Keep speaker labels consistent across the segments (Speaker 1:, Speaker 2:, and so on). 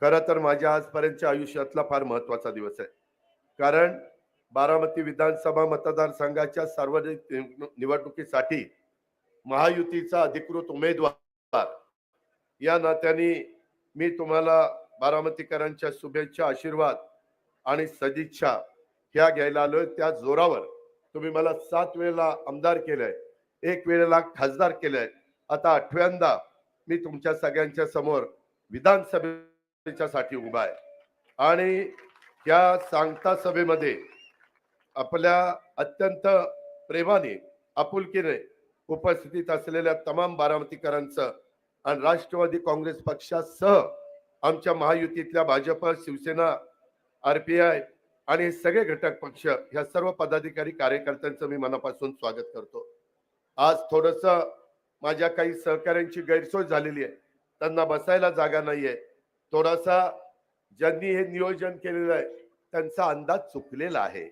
Speaker 1: खरं तर माझ्या आजपर्यंतच्या आयुष्यातला फार महत्त्वाचा दिवस आहे. कारण बारामती विधानसभा मतदारसंघाच्या सार्वजनिक निव- निवडणुकीसाठी महायुतीचा अधिकृत उमेदवार. या नात्याने मी तुम्हाला बारामतीकरांच्या शुभेच्छा आशीर्वाद आणि सदिच्छा ह्या घ्यायला आलोय. त्या जोरावर तुम्ही मला सात वेळेला आमदार केलंय एक वेळेला खासदार केलंय. आता आठव्यांदा मी तुमच्या सगळ्यांच्या समोर विधानसभे साठी उभा आहे. आणि या सांगता सभेमध्ये आपल्या अत्यंत प्रेमाने आपुलकीने उपस्थित असलेल्या तमाम बारामतीकरांचं आणि राष्ट्रवादी काँग्रेस पक्षासह आमच्या महायुतीतल्या Bhajap Shivsena R P I आणि सगळे घटक पक्ष ह्या सर्व पदाधिकारी कार्यकर्त्यांचं मी मनापासून स्वागत करतो. आज थोडस माझ्या काही सहकाऱ्यांची गैरसोय झालेली आहे. त्यांना बसायला जागा नाहीये. थोडासा ज्यांनी हे नियोजन केलेलं आहे त्यांचा अंदाज चुकलेला आहे.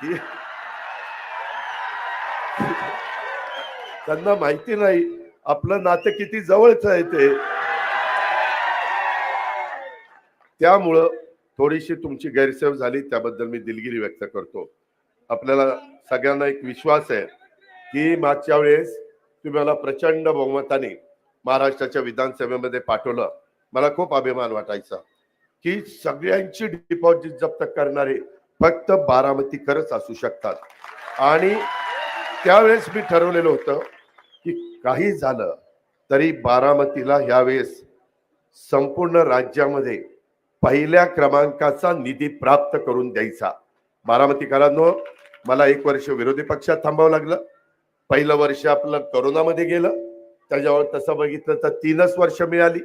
Speaker 1: की- त्यांना माहिती नाही आपलं नातं किती जवळच आहे ते. त्यामुळं थोडीशी तुमची गैरसोय झाली त्याबद्दल मी दिलगिरी व्यक्त करतो. आपल्याला सगळ्यांना एक विश्वास आहे की मागच्या वेळेस तुम्हाला प्रचंड बहुमताने महाराष्ट्राच्या विधानसभेमध्ये पाठवलं. मला खूप अभिमान वाटायचा की सगळ्यांची डिपॉझिट जप्त करणारे फक्त बारामतीकरच असू शकतात. आणि त्यावेळेस मी ठरवलेलं होतं की काही झालं तरी बारामतीला ह्यावेळेस संपूर्ण राज्यामध्ये पहिल्या क्रमांकाचा निधी प्राप्त करून द्यायचा. बारामतीकरांनो मला एक वर्ष विरोधी पक्षात थांबावं लागलं. पहिलं वर्ष आपलं करोनामध्ये गेलं. त्याच्यावर तसं बघितलं तर तीनच वर्ष मिळाली.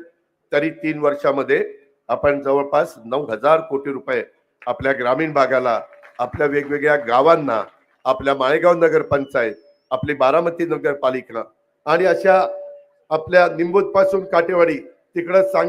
Speaker 1: तरी तीन वर्षामध्ये आपण जवळपास नऊ हजार कोटी रुपये आपल्या ग्रामीण भागाला आपल्या वेगवेगळ्या गावांना आपल्या माळेगाव नगरपंचायत आपली बारामती नगरपालिका आणि अशा आपल्या निंबूत पासून काटेवाडी तिकडं सांग